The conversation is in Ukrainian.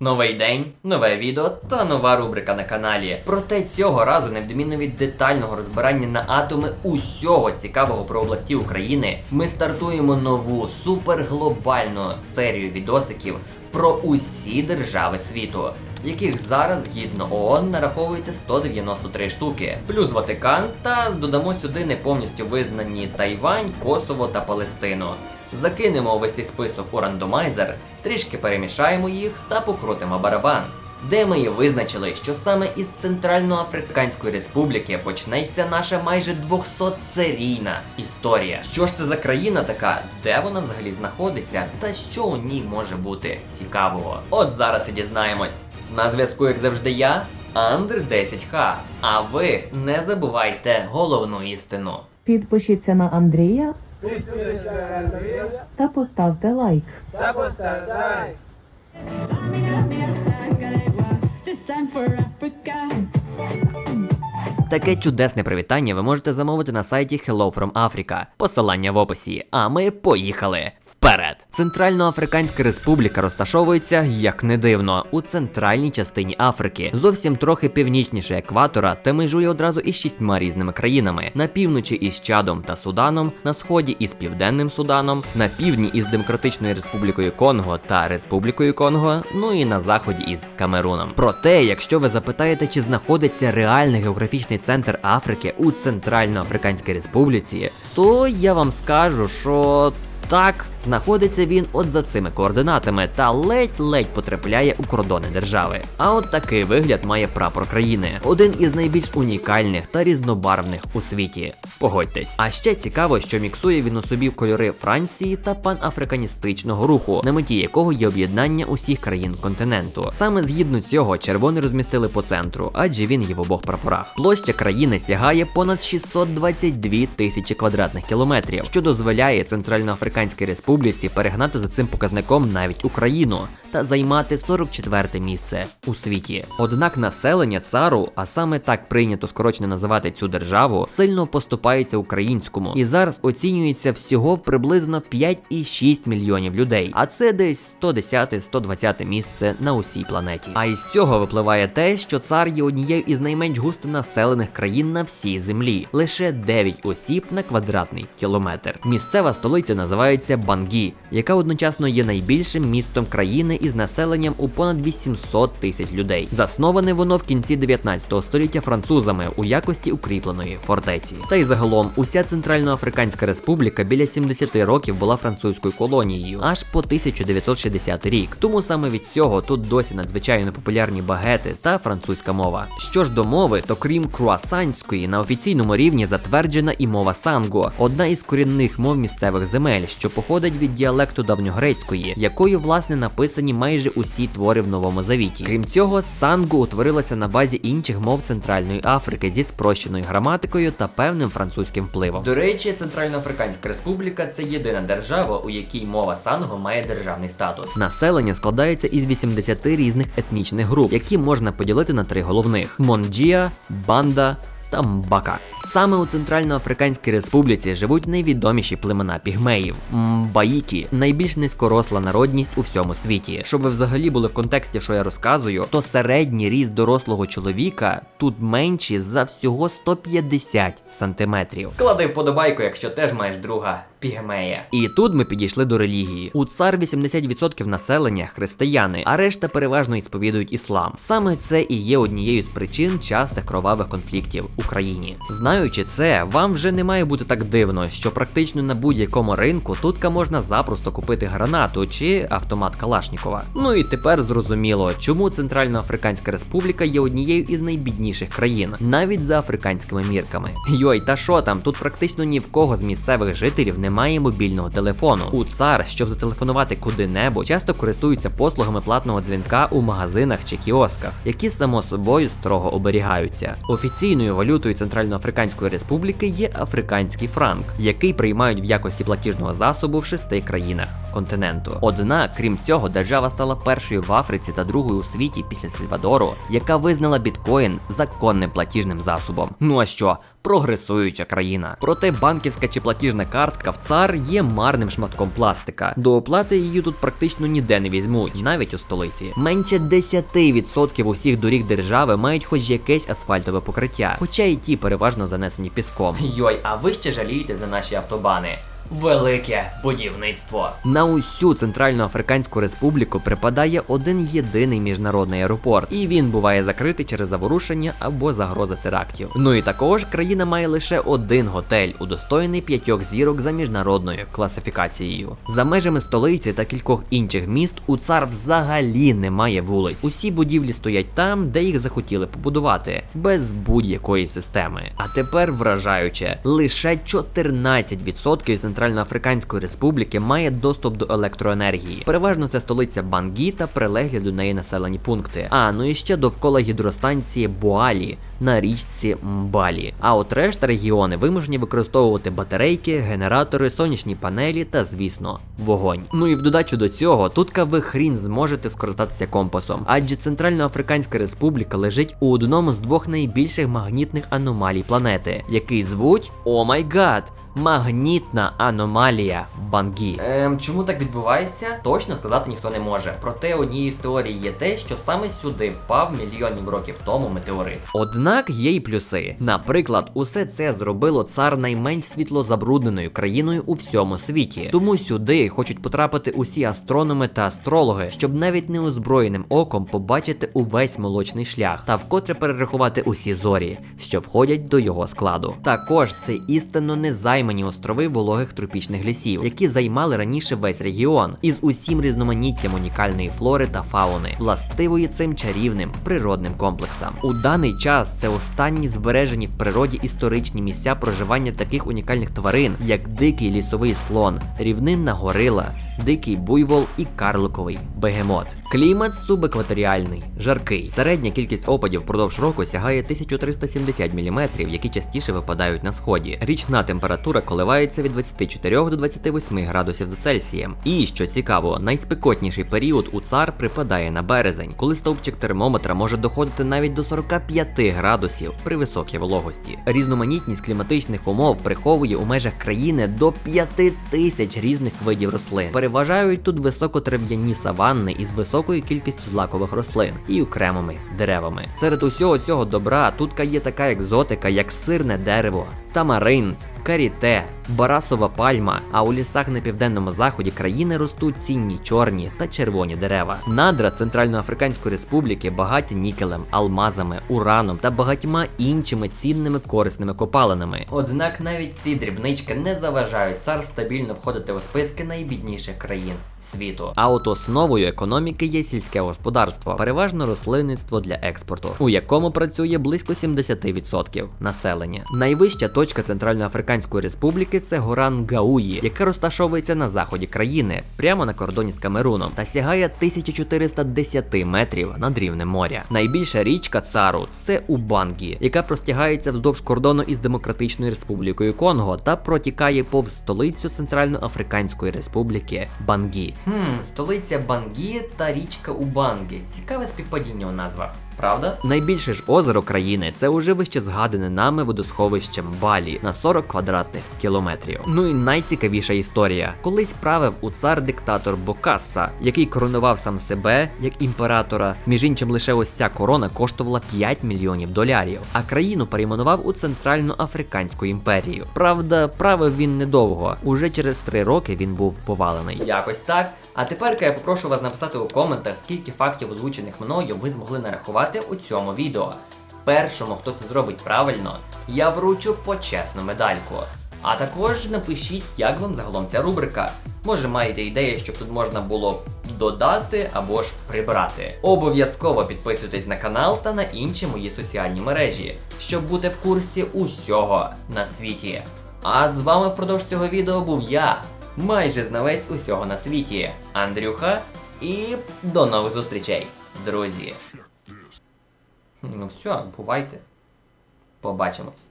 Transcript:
Новий день, нове відео та нова рубрика на каналі. Проте цього разу, на відміну від детального розбирання на атоми усього цікавого про області України, ми стартуємо нову суперглобальну серію відосиків про усі держави світу, яких зараз згідно ООН нараховується 193 штуки, плюс Ватикан, та додамо сюди не повністю визнані Тайвань, Косово та Палестину. Закинемо увесь цей список у рандомайзер, трішки перемішаємо їх та покрутимо барабан. Де ми і визначили, що саме із Центральноафриканської Республіки почнеться наша майже 200-серійна історія. Що ж це за країна така, де вона взагалі знаходиться, та що у ній може бути цікавого? От зараз і дізнаємось. На зв'язку, як завжди, я, Андр 10Х. А ви не забувайте головну істину. Підпишіться на Андрія та поставте лайк. та поставте лайк. Таке чудесне привітання ви можете замовити на сайті Hello from Africa. Посилання в описі. А ми поїхали вперед. Центральноафриканська республіка розташовується, як не дивно, у центральній частині Африки, зовсім трохи північніше екватора та межує одразу із шістьма різними країнами: на півночі із Чадом та Суданом, на сході із Південним Суданом, на півдні із Демократичною Республікою Конго та Республікою Конго, ну і на заході із Камеруном. Проте, якщо ви запитаєте, чи знаходиться реальний географічний центр Африки у Центральноафриканській Республіці, то я вам скажу, що так, знаходиться він от за цими координатами та ледь-ледь потрапляє у кордони держави. А от такий вигляд має прапор країни, один із найбільш унікальних та різнобарвних у світі. Погодьтесь. А ще цікаво, що міксує він у собі кольори Франції та панафриканістичного руху, на меті якого є об'єднання усіх країн континенту. Саме згідно цього червоний розмістили по центру, адже він є в обох прапорах. Площа країни сягає понад 622 тисячі квадратних кілометрів, що дозволяє Центральноафриканській Республіці перегнати за цим показником навіть Україну та займати 44 місце у світі. Однак населення цару, а саме так прийнято скорочено називати цю державу, сильно поступається українському і зараз оцінюється всього в приблизно 5,6 мільйонів людей. А це десь 110-120 місце на усій планеті. А із цього випливає те, що цар є однією із найменш густонаселених країн на всій землі, лише 9 осіб на квадратний кілометр. Місцева столиця називається Бангі, яка одночасно є найбільшим містом країни із населенням у понад 800 тисяч людей. Засноване воно в кінці 19 століття французами у якості укріпленої фортеці. Та й загалом уся Центральноафриканська республіка біля 70 років була французькою колонією, аж по 1960 рік. Тому саме від цього тут досі надзвичайно популярні багети та французька мова. Що ж до мови, то крім круасанської, на офіційному рівні затверджена і мова санго, одна із корінних мов місцевих земель, що походить від діалекту давньогрецької, якою власне написані майже усі твори в новому завіті. Крім цього, санго утворилася на базі інших мов Центральної Африки зі спрощеною граматикою та певним французьким впливом. До речі, Центральноафриканська Республіка це єдина держава, у якій мова санго має державний статус. Населення складається із 80 різних етнічних груп, які можна поділити на три головних: Монджія, Банда. Та Мбака. Саме у Центральноафриканській Республіці живуть найвідоміші племена пігмеїв Мбаїкі, найбільш низькоросла народність у всьому світі. Щоб ви взагалі були в контексті, що я розказую, то середній ріст дорослого чоловіка тут менший за всього 150 сантиметрів. Клади вподобайку, якщо теж маєш друга пігмея. І тут ми підійшли до релігії. У цар 80% населення християни, а решта переважно і сповідують іслам. Саме це і є однією з причин частих кровавих конфліктів в Україні. Знаючи це, вам вже не має бути так дивно, що практично на будь-якому ринку тутка можна запросто купити гранату чи автомат Калашнікова. Ну і тепер зрозуміло, чому Центральноафриканська Республіка є однією із найбідніших країн, навіть за африканськими мірками. Йой, та що там? Тут практично ні в кого з місцевих жителів немає мобільного телефону. У цар, щоб зателефонувати куди-небудь, часто користуються послугами платного дзвінка у магазинах чи кіосках, які само собою строго оберігаються. Офіційною валютою Центральноафриканської Республіки є африканський франк, який приймають в якості платіжного засобу в шести країнах континенту. Однак, крім цього, держава стала першою в Африці та другою у світі після Сальвадору, яка визнала біткоін законним платіжним засобом. Ну а що? Прогресуюча країна. Проте банківська чи платіжна картка в цар є марним шматком пластика. До оплати її тут практично ніде не візьмуть, навіть у столиці. Менше 10% усіх доріг держави мають хоч якесь асфальтове покриття, хоча і ті переважно занесені піском. Йой, а ви ще жалієте за наші автобани? Велике будівництво на усю Центральну Африканську Республіку припадає один єдиний міжнародний аеропорт, і він буває закритий через заворушення або загрози терактів. Ну і також країна має лише один готель, удостоєний п'ятьох зірок за міжнародною класифікацією. За межами столиці та кількох інших міст у цар взагалі немає вулиць. Усі будівлі стоять там, де їх захотіли побудувати, без будь-якої системи. А тепер вражаюче, лише 14% Центральноафриканської Республіки має доступ до електроенергії. Переважно це столиця Бангі та прилеглі до неї населені пункти. А ну і ще довкола гідростанції Буалі на річці Мбалі. А от решта регіони вимушені використовувати батарейки, генератори, сонячні панелі та, звісно, вогонь. Ну і в додачу до цього, тут ви хрін зможете скористатися компасом, адже Центральноафриканська Республіка лежить у одному з двох найбільших магнітних аномалій планети, який звуть О май гад. Магнітна аномалія Бангі. Ем, чому так відбувається? Точно сказати ніхто не може. Проте однією з теорій є те, що саме сюди впав мільйонів років тому метеорит. Однак є й плюси. Наприклад, усе це зробило цар найменш світлозабрудненою країною у всьому світі. Тому сюди хочуть потрапити усі астрономи та астрологи, щоб навіть неозброєним оком побачити увесь молочний шлях та вкотре перерахувати усі зорі, що входять до його складу. Також це істинно незаймані острови вологих тропічних лісів, які займали раніше весь регіон, із усім різноманіттям унікальної флори та фауни, властивої цим чарівним природним комплексам. У даний час це останні збережені в природі історичні місця проживання таких унікальних тварин, як дикий лісовий слон, рівнинна горила, дикий буйвол і карликовий бегемот. Клімат субекваторіальний, жаркий. Середня кількість опадів впродовж року сягає 1370 мм, які частіше випадають на сході. Річна температура коливається від 24 до 28 градусів за Цельсієм. І що цікаво, найспекотніший період у цар припадає на березень, коли стовпчик термометра може доходити навіть до 45 градусів при високій вологості. Різноманітність кліматичних умов приховує у межах країни до 5 тисяч різних видів рослин. Переважають тут високотрав'яні саванни із високою кількістю злакових рослин і окремими деревами. Серед усього цього добра тут є така екзотика, як сирне дерево, тамаринт, каріте, барасова пальма. А у лісах на південному заході країни ростуть цінні чорні та червоні дерева. Надра Центральноафриканської Республіки багаті нікелем, алмазами, ураном та багатьма іншими цінними корисними копалинами. Однак навіть ці дрібнички не заважають цар стабільно входити у списки найбідніших країн світу. А от основою економіки є сільське господарство, переважно рослинництво для експорту, у якому працює близько 70% населення. Найвища точка Центральноафриканської Республіки це гора Нгауї, яка розташовується на заході країни, прямо на кордоні з Камеруном, та сягає 1410 метрів над рівнем моря. Найбільша річка цару це Убангі, яка простягається вздовж кордону із Демократичною Республікою Конго та протікає повз столицю Центральноафриканської Республіки Бангі. Хм, столиця Бангі та річка Убангі. Цікаве співпадіння у назвах. Правда? Найбільше ж озеро країни це уже вище згадане нами водосховище Мбалі на 40 квадратних кілометрів. Ну і найцікавіша історія. Колись правив у цар диктатор Бокасса, який коронував сам себе як імператора. Між іншим, лише ось ця корона коштувала 5 мільйонів долярів, а країну перейменував у Центральноафриканську імперію. Правда, правив він недовго. Уже через 3 роки він був повалений. Якось так. А тепер я попрошу вас написати у коментах, скільки фактів, озвучених мною, ви змогли нарахувати у цьому відео. Першому, хто це зробить правильно, я вручу почесну медальку. А також напишіть, як вам загалом ця рубрика. Може маєте ідеї, щоб тут можна було додати або ж прибрати. Обов'язково підписуйтесь на канал та на інші мої соціальні мережі, щоб бути в курсі усього на світі. А з вами впродовж цього відео був я, майже знавець усього на світі, Андрюха, і до нових зустрічей, друзі. Ну все, бувайте. Побачимось.